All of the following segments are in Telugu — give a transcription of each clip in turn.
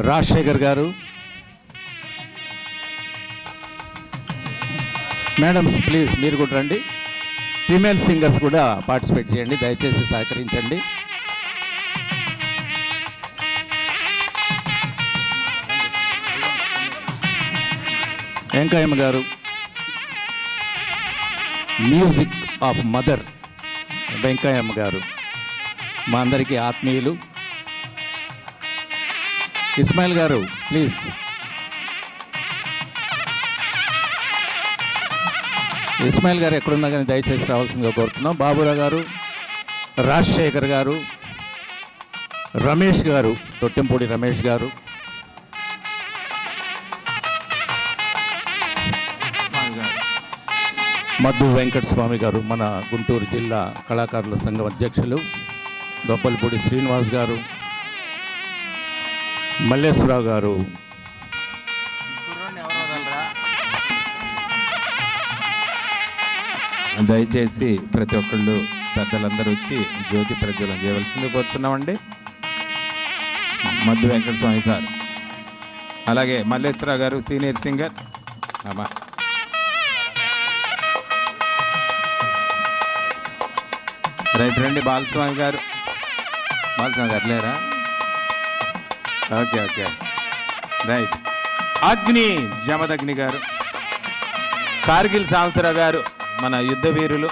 రాజశేఖర్ గారు. మేడమ్స్ ప్లీజ్ మీరు కూడా రండి. ఫీమేల్ సింగర్స్ కూడా పార్టిసిపేట్ చేయండి దయచేసి సహకరించండి. Venkayyamma garu. Music of mother Venkayyamma garu. మా అందరికీ ఆత్మీయులు. ఇస్మాయిల్ గారు ప్లీజ్ ఇస్మాయిల్ గారు ఎక్కడున్నా కానీ దయచేసి రావాల్సిందిగా కోరుతున్నాం. బాబురావు గారు రాజశేఖర్ గారు రమేష్ గారు తొట్టెంపూడి రమేష్ గారు. మధు వెంకట స్వామి గారు మన గుంటూరు జిల్లా కళాకారుల సంఘం అధ్యక్షులు. దొప్పలపూడి శ్రీనివాస్ గారు మల్లేశ్వరరావు గారు. దయచేసి ప్రతి ఒక్కళ్ళు పెద్దలందరూ వచ్చి జ్యోతి ప్రజ్వలం చేయవలసింది కోరుతున్నామండి. మధు వెంకట స్వామి సార్. అలాగే మల్లేశ్వరరావు గారు సీనియర్ సింగర్. అమ్మా. రైట్ రండి బాలస్వామి గారు. బాలస్వామి గారు లేరా? Okay okay. Right. Agni Jamadagni garu Kargil సాంసరావు గారు మన యుద్ధ వీరులు.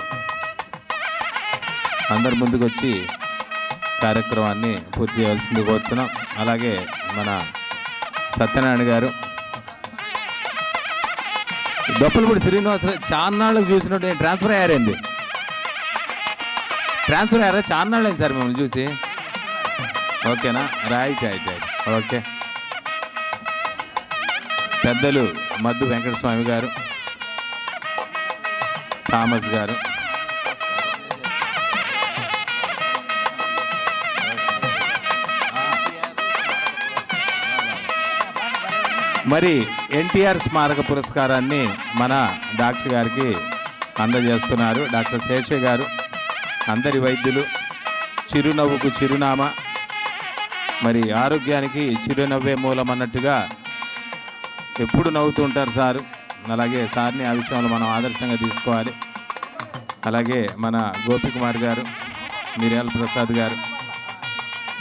అందరి ముందుకు వచ్చి కార్యక్రమాన్ని పూర్తి చేయవలసింది కోరుతున్నాం. అలాగే మన సత్యనారాయణ గారు దొప్పలపూడి శ్రీనివాసరావు చాన్నాళ్ళకు చూసినట్టు ట్రాన్స్ఫర్ అయ్యారండి ట్రాన్స్ఫర్ అయ్యారా? చాన్నాళ్ళు సార్ మిమ్మల్ని చూసి? ఓకేనా? Right right right. ఓకే. పెద్దలు మద్దు వెంకటస్వామి గారు థామస్ గారు. మరి ఎన్టీఆర్ స్మారక పురస్కారాన్ని మన డాక్టర్ గారికి అందజేస్తున్నారు. డాక్టర్ శేషయ్య గారు అందరి వైద్యులు చిరునవ్వుకు చిరునామా మరి ఆరోగ్యానికి చిరునవ్వే మూలం అన్నట్టుగా ఎప్పుడు నవ్వుతూ ఉంటారు సారు. అలాగే సార్ని ఆ విషయంలో మనం ఆదర్శంగా తీసుకోవాలి. అలాగే మన గోపికుమార్ గారు మిర్యాల ప్రసాద్ గారు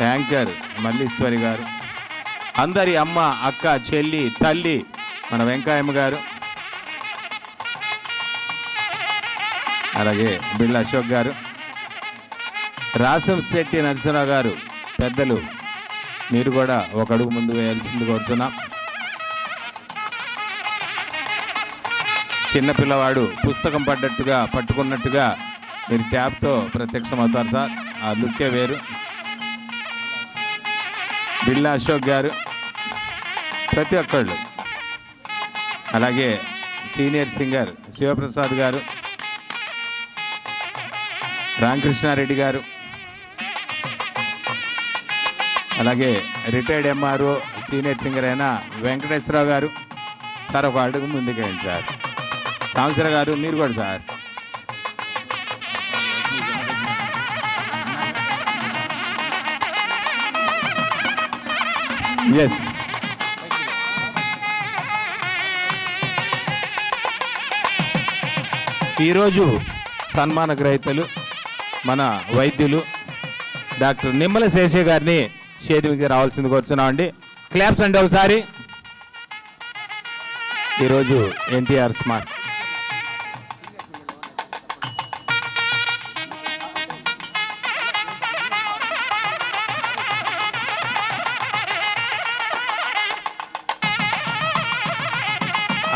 యాంకర్ మల్లీశ్వరి గారు అందరి అమ్మ అక్క చెల్లి తల్లి మన వెంకాయమ్మ గారు అలాగే బిళ్ళ అశోక్ గారు రాసం శెట్టి నరసింహరావు గారు పెద్దలు మీరు కూడా ఒక అడుగు ముందు వేయాల్సింది కోరుతున్నాం. చిన్న పిల్లవాడు పుస్తకం పడ్డట్టుగా పట్టుకున్నట్టుగా మీరు ట్యాబ్తో ప్రత్యక్షమవుతారు సార్. ఆ లుక్కే వేరు. బిల్లా అశోక్ గారు ప్రతి ఒక్కళ్ళు. అలాగే సీనియర్ సింగర్ శివప్రసాద్ గారు రామకృష్ణారెడ్డి గారు అలాగే రిటైర్డ్ ఎంఆర్ఓ సీనియర్ సింగర్ అయిన వెంకటేశ్వరరావు గారు. సార్ ఒక అడుగు ముందుకేయండి సార్. సాంసర గారు మీరు కూడా సార్. ఎస్ ఈరోజు సన్మాన గ్రహీతలు మన వైద్యులు డాక్టర్ నిమ్మల శేషయ్య గారిని చేతికి రావాల్సింది కోరుతున్నాం అండి. క్లాప్స్ అండి ఒకసారి. ఈరోజు ఎన్టీఆర్ స్మార్ట్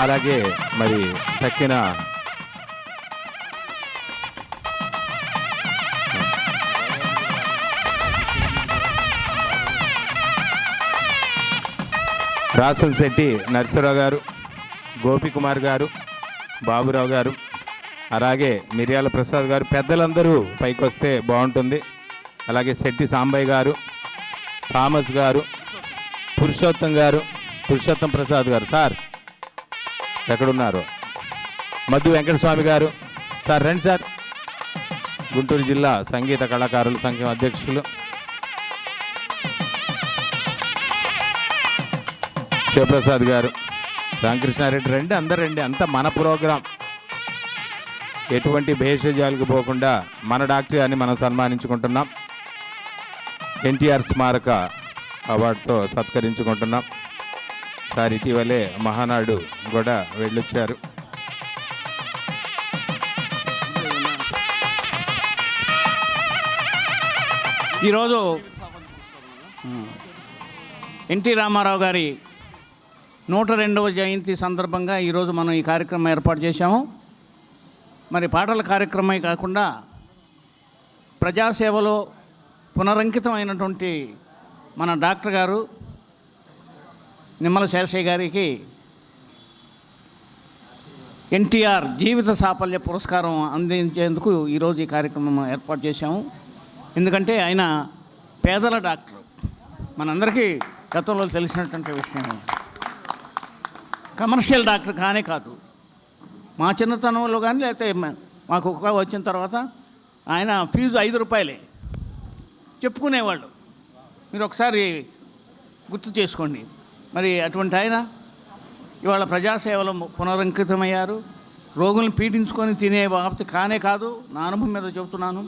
అలాగే మరి తక్కిన రాసల్ శెట్టి నరసరావు గారు గోపికుమార్ గారు బాబురావు గారు అలాగే మిర్యాల ప్రసాద్ గారు పెద్దలందరూ పైకి వస్తే బాగుంటుంది. అలాగే శెట్టి సాంబయ్య గారు థామస్ గారు పురుషోత్తం గారు పురుషోత్తం ప్రసాద్ గారు. సార్ ఎక్కడున్నారు? మధు వెంకటస్వామి గారు. సార్ రండి సార్. గుంటూరు జిల్లా సంగీత కళాకారుల సంఘం అధ్యక్షులు. శివప్రసాద్ గారు. రామకృష్ణారెడ్డి రండి అందరు రండి. అంతా మన ప్రోగ్రాం. ఎటువంటి భేషజాలకు పోకుండా మన డాక్టర్ గారిని మనం సన్మానించుకుంటున్నాం. ఎన్టీఆర్ స్మారక అవార్డుతో సత్కరించుకుంటున్నాం. సార్ ఇటీవలే మహానాడు కూడా వెళ్ళొచ్చారు. ఈరోజు ఎన్టీ రామారావు గారి నూట రెండవ జయంతి సందర్భంగా ఈరోజు మనం ఈ కార్యక్రమం ఏర్పాటు చేశాము. మరి పాటల కార్యక్రమమే కాకుండా ప్రజాసేవలో పునరంకితమైనటువంటి మన డాక్టర్ గారు నిమ్మల శేషయ్య గారికి ఎన్టీఆర్ జీవిత సాఫల్య పురస్కారం అందించేందుకు ఈరోజు ఈ కార్యక్రమం ఏర్పాటు చేశాము. ఎందుకంటే ఆయన పేదల డాక్టర్. మనందరికీ గతంలో తెలిసినటువంటి విషయం. కమర్షియల్ డాక్టర్ కానే కాదు. మా చిన్నతనంలో కానీ లేకపోతే మాకు ఒక వచ్చిన తర్వాత ఆయన ఫీజు ఐదు రూపాయలే. చెప్పుకునేవాళ్ళు. మీరు ఒకసారి గుర్తు చేసుకోండి. మరి అటువంటి ఆయన ఇవాళ ప్రజాసేవలో పునరంకితమయ్యారు. రోగులను పీడించుకొని తినే వాప్తి కానే కాదు. నా అనుభవం మీద చెబుతున్నాను.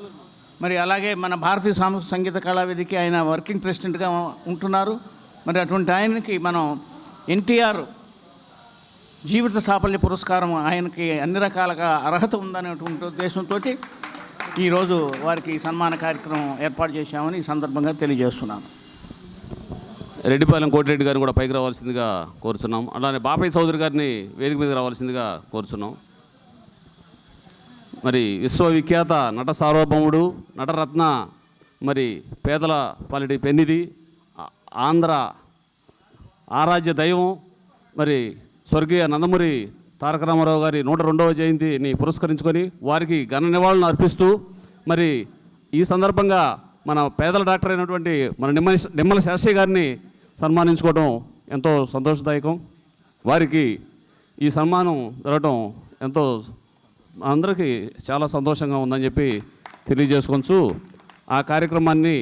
మరి అలాగే మన భారతీయ సాంస్కృతిక సంగీత కళావేదికి ఆయన వర్కింగ్ ప్రెసిడెంట్గా ఉంటున్నారు. మరి అటువంటి ఆయనకి మనం ఎన్టీఆర్ జీవిత సాఫల్య పురస్కారం ఆయనకి అన్ని రకాలుగా అర్హత ఉందనేటువంటి ఉద్దేశంతో ఈరోజు వారికి సన్మాన కార్యక్రమం ఏర్పాటు చేశామని ఈ సందర్భంగా తెలియజేస్తున్నాను. రెడ్డిపాలెం కోటిరెడ్డి గారిని కూడా పైకి రావాల్సిందిగా కోరుచున్నాం. అలానే బాపయ్య చౌదరి గారిని వేదిక మీద రావాల్సిందిగా కోరుచున్నాం. మరి విశ్వవిఖ్యాత నట సార్వభౌముడు నటరత్న మరి పేదల పాలిటి పెన్నిది ఆంధ్ర ఆరాధ్య దైవం మరి స్వర్గీయ నందమూరి తారక రామారావు గారి నూట రెండవ జయంతిని పురస్కరించుకొని వారికి ఘన నివాళులను అర్పిస్తూ మరి ఈ సందర్భంగా మన పేదల డాక్టర్ అయినటువంటి మన నిమ్మల నిమ్మల శాస్త్రి గారిని సన్మానించుకోవడం ఎంతో సంతోషదాయకం. వారికి ఈ సన్మానం జరగడం ఎంతో అందరికీ చాలా సంతోషంగా ఉందని చెప్పి తెలియజేసుకోవచ్చు ఆ కార్యక్రమాన్ని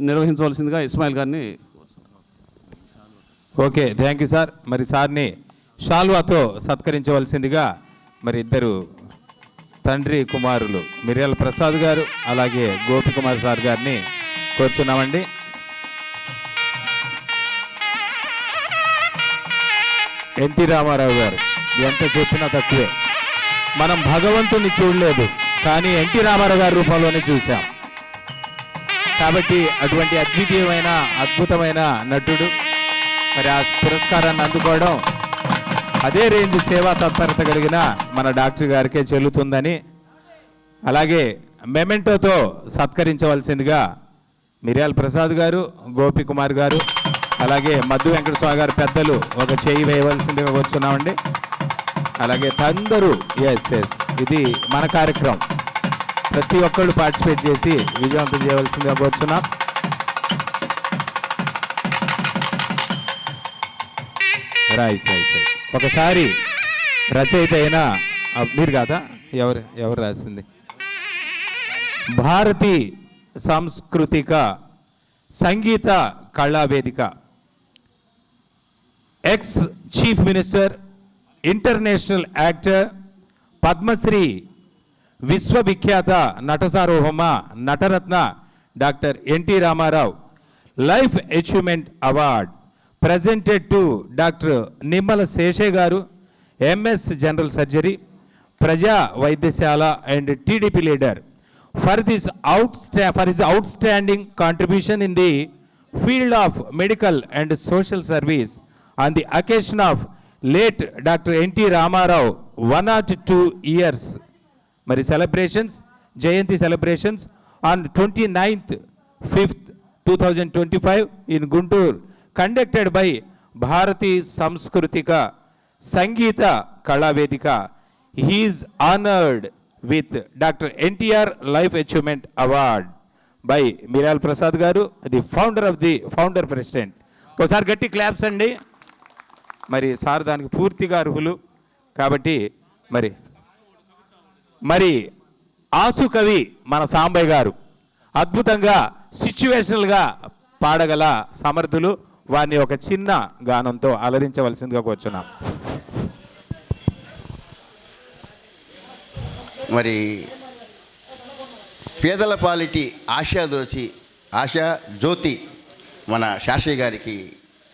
నిర్వహించవలసిందిగా ఇస్మాయిల్ గారిని ఓకే థ్యాంక్ యూ సార్ మరి సార్ని షాల్వాతో సత్కరించవలసిందిగా మరి ఇద్దరు తండ్రి కుమారులు మిర్యాల ప్రసాద్ గారు అలాగే గోపికుమార్ సార్ గారిని కోరుచున్నామండి. ఎన్టీ రామారావు గారు ఎంత చెప్పినా తక్కువే. మనం భగవంతుని చూడలేదు కానీ ఎన్టీ రామారావు గారి రూపంలోనే చూసాం కాబట్టి అటువంటి అద్వితీయమైన అద్భుతమైన నటుడు మరి ఆ పురస్కారాన్ని అందుకోవడం అదే రేంజ్ సేవా తత్పరత కలిగిన మన డాక్టర్ గారికే చెల్లుతుందని అలాగే మెమెంటోతో సత్కరించవలసిందిగా మిర్యాల ప్రసాద్ గారు గోపి కుమార్ గారు అలాగే మధు వెంకటస్వామి గారు పెద్దలు ఒక చేయి వేయవలసిందిగా వచ్చున్నామండి అలాగే అందరూ ఎస్ ఎస్ ఇది మన కార్యక్రమం. ప్రతి ఒక్కళ్ళు పార్టిసిపేట్ చేసి విజయవంతం చేయవలసిందిగా కూర్చున్నాం. రైట్ రైట్ రైట్ ఒకసారి రచయిత అయిన మీరు కాదా ఎవరు ఎవరు రాసింది? భారతీ సాంస్కృతిక సంగీత Kalavedika. Ex chief minister international actor Padmashri విశ్వవిఖ్యాత నట సార్వభౌమ Nataratna doctor NT Ramarao. Life achievement award presented to doctor Nimmala శేషే గారు ఎంఎస్ జనరల్ సర్జరీ ప్రజా వైద్యశాల and TDP leader for this out for his out standing contribution in the field of medical and social service on the occasion of late doctor NT Ramarao one not two years మరి celebrations Jayanthi celebrations on twenty ninth fifth two thousand twenty five in Guntur conducted by Bharati Samskritika Sangeeta Kalavedika he is honoured with doctor NTR life achievement award by Miral Prasad garu the founder of the founder president ఒకసారి గట్టి క్లాప్స్ అండి. మరి సార్ దానికి పూర్తిగా అర్హులు. కాబట్టి మరి మరి ఆసు కవి మన సాంబయ్య గారు అద్భుతంగా సిచ్యువేషనల్గా పాడగల సమర్థులు. వారిని ఒక చిన్న గానంతో అలరించవలసిందిగా కూర్చున్నాం. మరి పేదల పాలిటి ఆశా దోచి ఆశా జ్యోతి మన శాషయ్య గారికి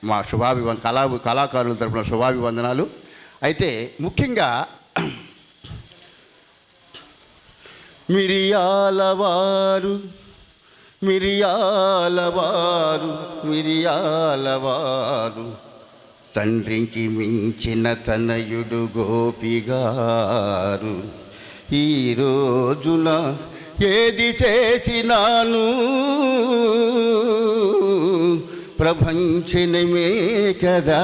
మా శుభాభివంద కళా కళాకారుల తరపున శుభాభివందనాలు. అయితే ముఖ్యంగా మిరియాలవారు మిరియాలవారు మిరియాలవారు. తండ్రికి మించిన తనయుడు గోపిగారు. ఈ రోజున ఏది చేసినాను? ప్రభంచనమే కదా.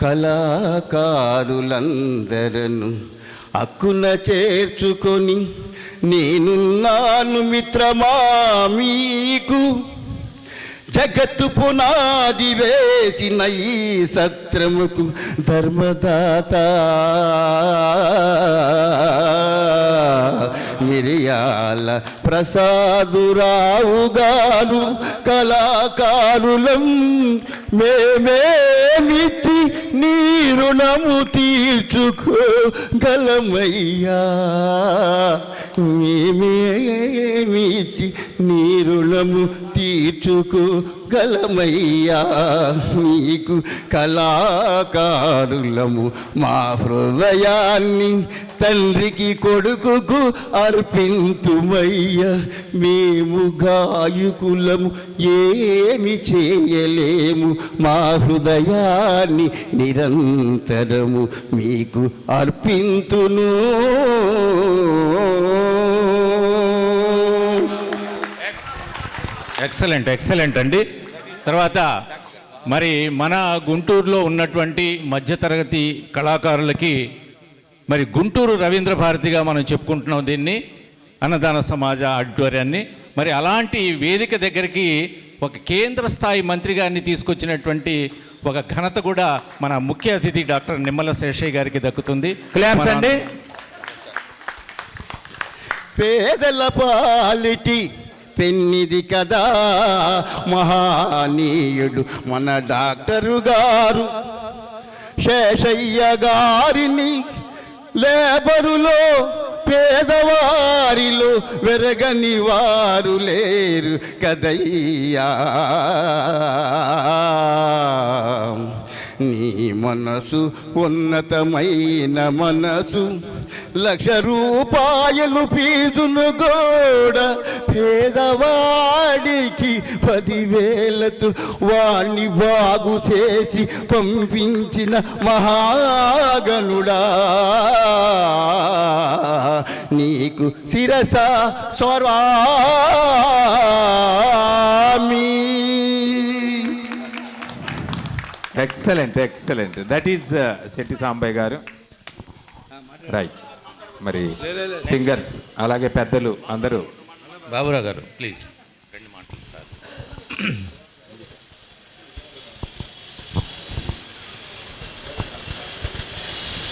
కళాకారులందరను అక్కున చేర్చుకొని నేనున్నాను మిత్రమా మీకు. జగత్తు పునాది వేసిన ఈ సత్రముకు ధర్మదాత. మిరియాల ప్రసాదురావుగాను కళాకారులం మేమేమిచ్చి నీ రుణము తీర్చుకోగలమయ్యా మేమేమిచ్చి నీ రుణము తీర్చుకోగలమయ్యా నీకు కళాకారులము మా హృదయాన్ని తండ్రికి కొడుకుకు అర్పింతుమయ్య. మేము గాయకులము ఏమి చేయలేము మా హృదయాన్ని నిరంతరము మీకు అర్పింతును. ఎక్సలెంట్ ఎక్సలెంట్ అండి. తర్వాత మరి మన గుంటూరులో ఉన్నటువంటి మధ్యతరగతి కళాకారులకి మరి గుంటూరు రవీంద్ర భారతిగా మనం చెప్పుకుంటున్నాం దీన్ని అన్నదాన సమాజ ఆడిటోరియాన్ని మరి అలాంటి వేదిక దగ్గరికి ఒక కేంద్ర స్థాయి మంత్రి గారిని తీసుకొచ్చినటువంటి ఒక ఘనత కూడా మన ముఖ్య అతిథి డాక్టర్ నిమ్మల శేషయ్య గారికి దక్కుతుంది. క్లాప్స్ అండి. పేదల పాలిటి పెన్నిది కదా మహానీయుడు మన డాక్టరు గారు. శేషయ్య గారిని లేబరులో పేదవారిలో వెరగని వారు లేరు కదయ్యా. నీ మనసు ఉన్నతమైన మనసు లక్ష రూపాయలు ఫీజును గోడ పేదవాడికి పదివేలతో వాణ్ణి బాగు చేసి పంపించిన మహాగనుడా. నీకు శిరస స్వరామి excellent excellent that is Shetty Sambaiah garu. Right మరి సింగర్స్ అలాగే పెద్దలు అందరూ బాబురావు గారు ప్లీజ్ రెండు మాటలు సార్.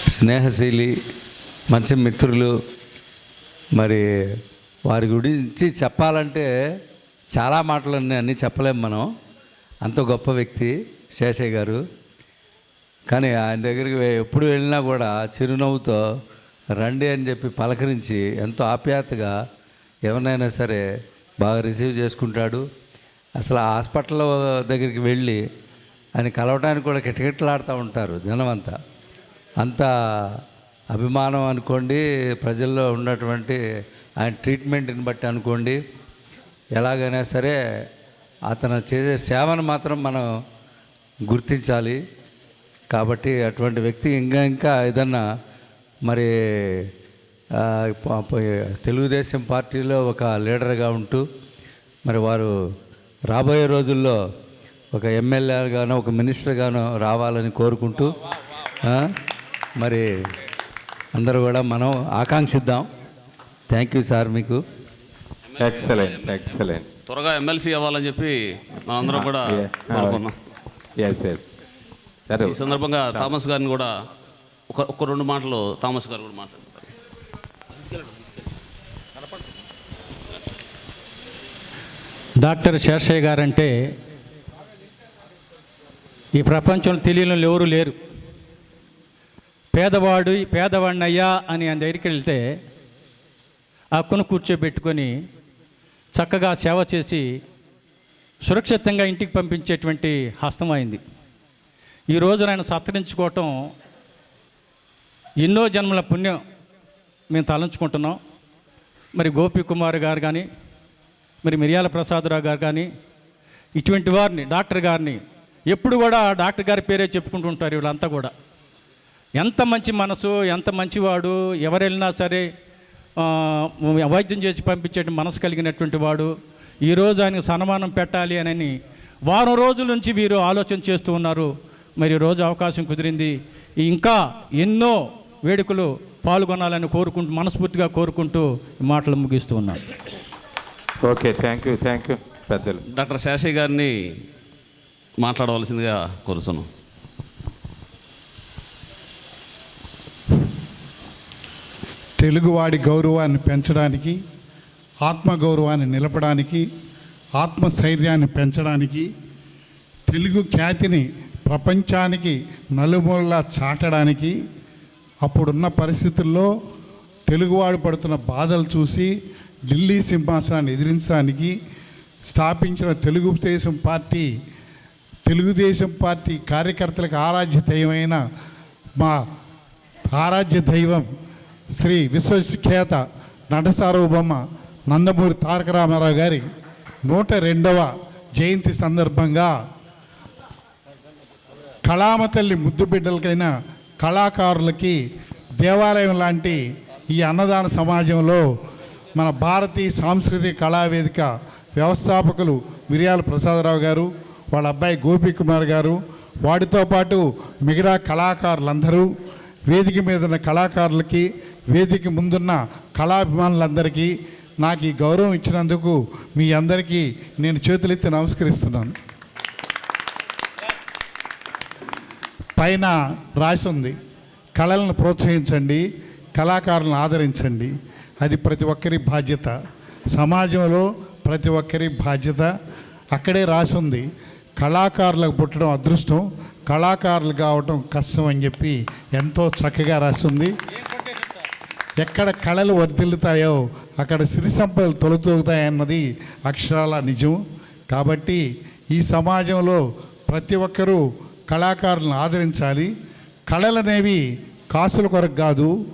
స్నేహశీలి మంచి మిత్రులు మరి వారి గురించి చెప్పాలంటే చాలా మాటలు ఉన్నాయి అన్నీ చెప్పలేం మనం. అంత గొప్ప వ్యక్తి శేషయ్య గారు. కానీ ఆయన దగ్గరికి ఎప్పుడు వెళ్ళినా కూడా చిరునవ్వుతో రండి అని చెప్పి పలకరించి ఎంతో ఆప్యాయతగా ఎవరినైనా సరే బాగా రిసీవ్ చేసుకుంటాడు. అసలు ఆ హాస్పిటల్ దగ్గరికి వెళ్ళి ఆయన కలవడానికి కూడా కిటకిటలాడుతూ ఉంటారు జనం అంతా అంత అభిమానం అనుకోండి ప్రజల్లో ఉన్నటువంటి ఆయన ట్రీట్మెంట్ని బట్టి అనుకోండి ఎలాగైనా సరే అతను చేసే సేవను మాత్రం మనం గుర్తించాలి. కాబట్టి అటువంటి వ్యక్తి ఇంకా ఇంకా ఏదన్నా మరి తెలుగుదేశం పార్టీలో ఒక లీడర్గా ఉంటూ మరి వారు రాబోయే రోజుల్లో ఒక ఎమ్మెల్యేగానో ఒక మినిస్టర్గానో రావాలని కోరుకుంటూ ఆ, మరి అందరూ కూడా మనం ఆకాంక్షిద్దాం. థ్యాంక్ యూ సార్ మీకు. Excellent excellent. త్వరగా ఎమ్మెల్సీ అవ్వాలని చెప్పి మనందరం కూడా ఎస్ ఎస్ ఈ సందర్భంగా థామస్ గారిని కూడా ఒక ఒక రెండు మాటలు థామస్ గారు కూడా మాట్లాడతారు డాక్టర్ శేషయ్య గారంటే ఈ ప్రపంచంలో తెలియని ఎవరు లేరు. పేదవాడు పేదవాడినయ్యా అని అని ఆయన దగ్గరికి వెళ్తే ఆ అక్కును కూర్చోబెట్టుకొని చక్కగా సేవ చేసి సురక్షితంగా ఇంటికి పంపించేటువంటి హస్తం అయింది. ఈ రోజు ఆయన సత్కరించుకోవటం ఎన్నో జన్మల పుణ్యం మేము తలంచుకుంటున్నాం. మరి గోపి కుమార్ గారు కానీ మరి మిరియాల ప్రసాదరావు గారు కానీ ఇటువంటి వారిని డాక్టర్ గారిని ఎప్పుడు కూడా డాక్టర్ గారి పేరే చెప్పుకుంటూ ఉంటారు వీళ్ళంతా కూడా. ఎంత మంచి మనసు ఎంత మంచివాడు ఎవరు వెళ్ళినా సరే వైద్యం చేసి పంపించే మనసు కలిగినటువంటి వాడు ఈరోజు ఆయనకు సన్మానం పెట్టాలి అని వారం రోజుల నుంచి వీరు ఆలోచన చేస్తూ ఉన్నారు. మరి రోజు అవకాశం కుదిరింది. ఇంకా ఎన్నో వేడుకలు పాల్గొనాలని కోరుకుంటూ మనస్ఫూర్తిగా కోరుకుంటూ మాటలు ముగిస్తూ ఉన్నాను. Okay thank you thank you పెద్దలు. డాక్టర్ శేషయ్య గారిని మాట్లాడవలసిందిగా కోరుతున్నాను తెలుగువాడి గౌరవాన్ని పెంచడానికి ఆత్మగౌరవాన్ని నిలపడానికి ఆత్మస్థైర్యాన్ని పెంచడానికి తెలుగు ఖ్యాతిని ప్రపంచానికి నలుమూలలా చాటడానికి అప్పుడున్న పరిస్థితుల్లో తెలుగువాడు పడుతున్న బాధలు చూసి ఢిల్లీ సింహాసనాన్ని ఎదిరించడానికి స్థాపించిన తెలుగుదేశం పార్టీ తెలుగుదేశం పార్టీ కార్యకర్తలకు ఆరాధ్య దైవమైన మా ఆరాధ్య దైవం శ్రీ విశ్వఖ్యాత నటసార్వభౌమ నందమూరి తారక రామారావు గారి నూట రెండవ జయంతి సందర్భంగా కళామ తల్లి ముద్దు బిడ్డలకైన కళాకారులకి దేవాలయం లాంటి ఈ అన్నదాన సమాజంలో మన భారతీయ సాంస్కృతిక కళావేదిక వ్యవస్థాపకులు మిరియాల ప్రసాదరావు గారు వాళ్ళ అబ్బాయి గోపి కుమార్ గారు వాటితో పాటు మిగతా కళాకారులందరూ వేదిక మీద ఉన్న కళాకారులకి వేదిక ముందున్న కళాభిమానులందరికీ నాకు ఈ గౌరవం ఇచ్చినందుకు మీ అందరికీ నేను చేతులెత్తి నమస్కరిస్తున్నాను. పైన రాసి ఉంది కళలను ప్రోత్సహించండి కళాకారులను ఆదరించండి. అది ప్రతి ఒక్కరి బాధ్యత. సమాజంలో ప్రతి ఒక్కరి బాధ్యత అక్కడే రాసి ఉంది కళాకారులకు పుట్టడం అదృష్టం. కళాకారులు కావటం కష్టం అని చెప్పి ఎంతో చక్కగా రాసి ఉంది ఎక్కడ కళలు వర్ధిల్లుతాయో అక్కడ సిరి సంపదలు తొలతూగుతాయన్నది అక్షరాల నిజం. కాబట్టి ఈ సమాజంలో ప్రతి ఒక్కరూ కళాకారులను ఆదరించాలి. కళలనేవి కాసుల కొరకు కాదు.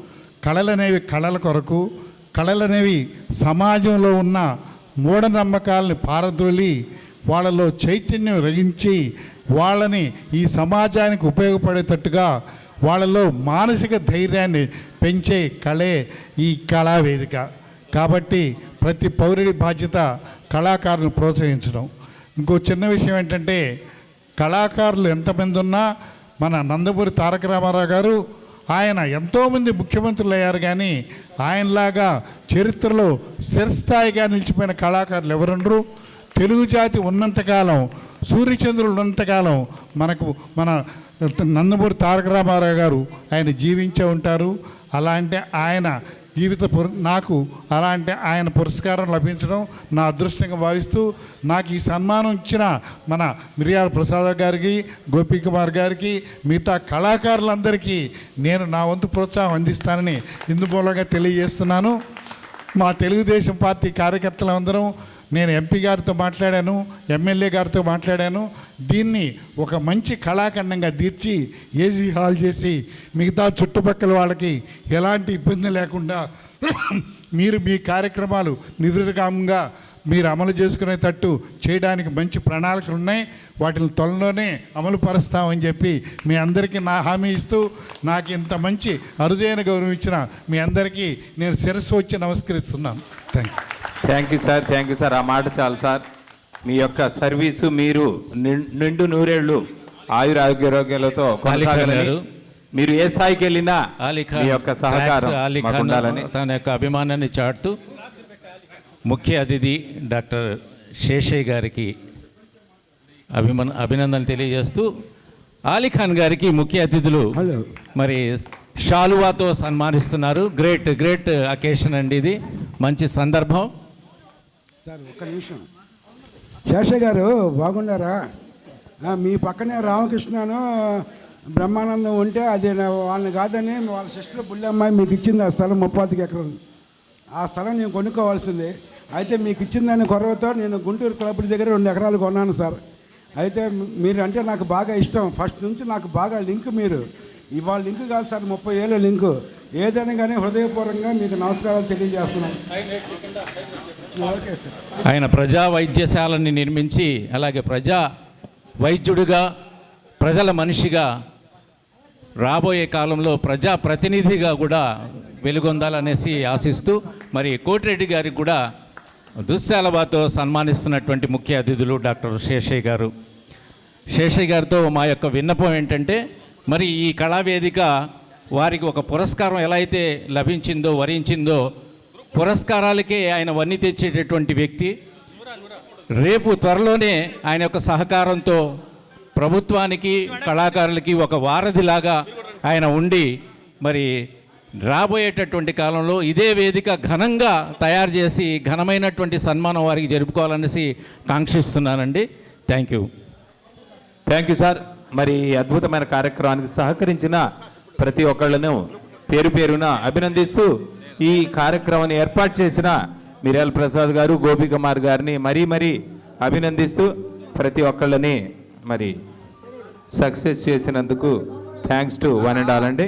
కళలనేవి కళల కొరకు. కళలనేవి సమాజంలో ఉన్న మూఢనమ్మకాలని పారద్రోలి వాళ్ళలో చైతన్యం రగించి వాళ్ళని ఈ సమాజానికి ఉపయోగపడేటట్టుగా వాళ్ళలో మానసిక ధైర్యాన్ని పెంచే కళే ఈ కళావేదిక. కాబట్టి ప్రతి పౌరుడి బాధ్యత కళాకారులను ప్రోత్సహించడం. ఇంకో చిన్న విషయం ఏంటంటే కళాకారులు ఎంతమంది ఉన్నా మన నందమూరి తారక రామారావు గారు ఆయన ఎంతోమంది ముఖ్యమంత్రులు అయ్యారు కానీ ఆయనలాగా చరిత్రలో స్థిరస్థాయిగా నిలిచిపోయిన కళాకారులు ఎవరుండరు? తెలుగు జాతి ఉన్నంతకాలం సూర్యచంద్రులు ఉన్నంతకాలం మనకు మన నందమూరి తారక రామారావు గారు ఆయన జీవించే ఉంటారు. అలాంటి ఆయన జీవిత పుర నాకు అలాంటి ఆయన పురస్కారం లభించడం నా అదృష్టంగా భావిస్తూ నాకు ఈ సన్మానం ఇచ్చిన మన మిరియాల ప్రసాద్ గారికి గోపీ కుమార్ గారికి మిగతా కళాకారులందరికీ నేను నా వంతు ప్రోత్సాహం అందిస్తానని ఇందుమూలంగా తెలియజేస్తున్నాను. మా తెలుగుదేశం పార్టీ కార్యకర్తలందరం నేను ఎంపీ గారితో మాట్లాడాను ఎమ్మెల్యే గారితో మాట్లాడాను. దీన్ని ఒక మంచి కళాఖండంగా తీర్చి ఏజీ హాల్ చేసి మిగతా చుట్టుపక్కల వాళ్ళకి ఎలాంటి ఇబ్బంది లేకుండా మీరు మీ కార్యక్రమాలు నిర్విరామంగా మీరు అమలు చేసుకునేటట్టు చేయడానికి మంచి ప్రణాళికలు ఉన్నాయి. వాటిని త్వరలోనే అమలు పరుస్తామని చెప్పి మీ అందరికీ నా హామీ ఇస్తూ నాకు ఇంత మంచి అరుదైన గౌరవం ఇచ్చిన మీ అందరికీ నేను శిరస్సు వచ్చి నమస్కరిస్తున్నాను. Thank you thank you sir thank you sir ఆ మాట చాలు సార్ మీ యొక్క సర్వీసు మీరు నిండు నూరేళ్ళు ఆయుర ఆరోగ్యాలతో కొనసాగాలని గారు. మీరు ఏ స్థాయికి వెళ్ళినా మీ యొక్క సహకారం ఉండాలని. తన యొక్క అభిమానాన్ని చాటుతూ ముఖ్య అతిథి డాక్టర్ శేషయ్య గారికి అభిమాన అభినందనలు తెలియజేస్తూ అలీ ఖాన్ గారికి ముఖ్య అతిథులు మరి షాలువాతో సన్మానిస్తున్నారు. గ్రేట్ గ్రేట్ అకేషన్ అండి ఇది. మంచి సందర్భం. సార్ ఒక్క నిమిషం. శేష గారు బాగున్నారా? మీ పక్కనే రామకృష్ణను బ్రహ్మానందం ఉంటే అది వాళ్ళని కాదని వాళ్ళ సిస్టర్ బుల్లమ్మాయి మీకు ఇచ్చింది ఆ స్థలం ముప్పాతికి ఎకరం. ఆ స్థలం నేను కొనుక్కోవాల్సింది. అయితే మీకు ఇచ్చిందని కొరవతో నేను గుంటూరు క్లబ్ దగ్గర రెండు ఎకరాలు కొన్నాను సార్. అయితే మీరు అంటే నాకు బాగా ఇష్టం. ఫస్ట్ నుంచి నాకు బాగా లింక్ మీరు. ఇవాళ లింక్ కాదు సార్ ముప్పై ఏళ్ళ లింకు. ఏదైనా కానీ హృదయపూర్వకంగా మీకు నమస్కారాలు తెలియజేస్తున్నాం. ఓకే సార్ ఆయన ప్రజా వైద్యశాలని నిర్మించి అలాగే ప్రజా వైద్యుడిగా ప్రజల మనిషిగా రాబోయే కాలంలో ప్రజా ప్రతినిధిగా కూడా వెలుగొందాలనేసి ఆశిస్తూ మరి కోటిరెడ్డి గారికి కూడా దుశ్శాలబాతో సన్మానిస్తున్నటువంటి ముఖ్య అతిథులు డాక్టర్ శేషయ్య గారు. శేషయ్య గారితో మా యొక్క విన్నపం ఏంటంటే మరి ఈ కళావేదిక వారికి ఒక పురస్కారం ఎలా అయితే లభించిందో వరించిందో పురస్కారాలకే ఆయన వన్ని తెచ్చేటటువంటి వ్యక్తి. రేపు త్వరలోనే ఆయన యొక్క సహకారంతో ప్రభుత్వానికి కళాకారులకి ఒక వారధిలాగా ఆయన ఉండి మరి రాబోయేటటువంటి కాలంలో ఇదే వేదిక ఘనంగా తయారు చేసి ఘనమైనటువంటి సన్మానం వారికి జరుపుకోవాలనేసి కాంక్షిస్తున్నానండి. Thank you. Thank you sir. మరి అద్భుతమైన కార్యక్రమానికి సహకరించిన ప్రతి ఒక్కళ్ళను పేరు పేరున అభినందిస్తూ ఈ కార్యక్రమాన్ని ఏర్పాటు చేసిన మిర్యాల ప్రసాద్ గారు గోపికుమార్ గారిని మరీ మరీ అభినందిస్తూ ప్రతి ఒక్కళ్ళని మరి సక్సెస్ చేసినందుకు thanks to one and all అండి.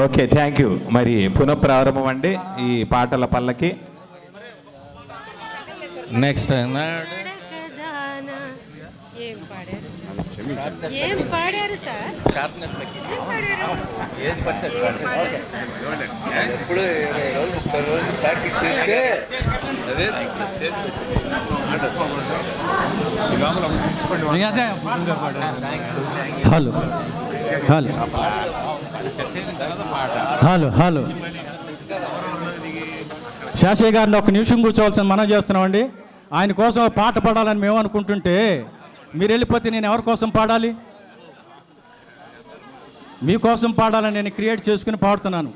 ఓకే థ్యాంక్ యూ మరి పునఃప్రారంభం అండి ఈ పాటల పల్లకి నెక్స్ట్ ఏం పాడారు సార్? ఏం పాడారు సార్ ఏం పాడారు? Hello. Hello. Hello hello. Seshaiah గారిని ఒక నిమిషం కూర్చోవాల్సిన మనం చేస్తున్నామండి. ఆయన కోసం పాట పాడాలని మేము అనుకుంటుంటే మీరు వెళ్ళిపోతే నేను ఎవరి కోసం పాడాలి? మీకోసం పాడాలని నేను క్రియేట్ చేసుకుని పాడుతున్నాను.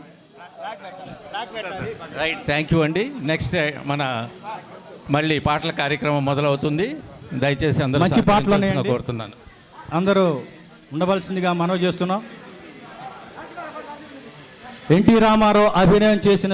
రైట్ థ్యాంక్ యూ అండి. నెక్స్ట్ మన మళ్ళీ పాటల కార్యక్రమం మొదలవుతుంది. దయచేసి అందరూ మంచి పాటలు. కోరుతున్నాను. అందరూ ఉండవలసిందిగా మనవి చేస్తున్నాం. ఎన్టీ రామారావు అభినయం చేసిన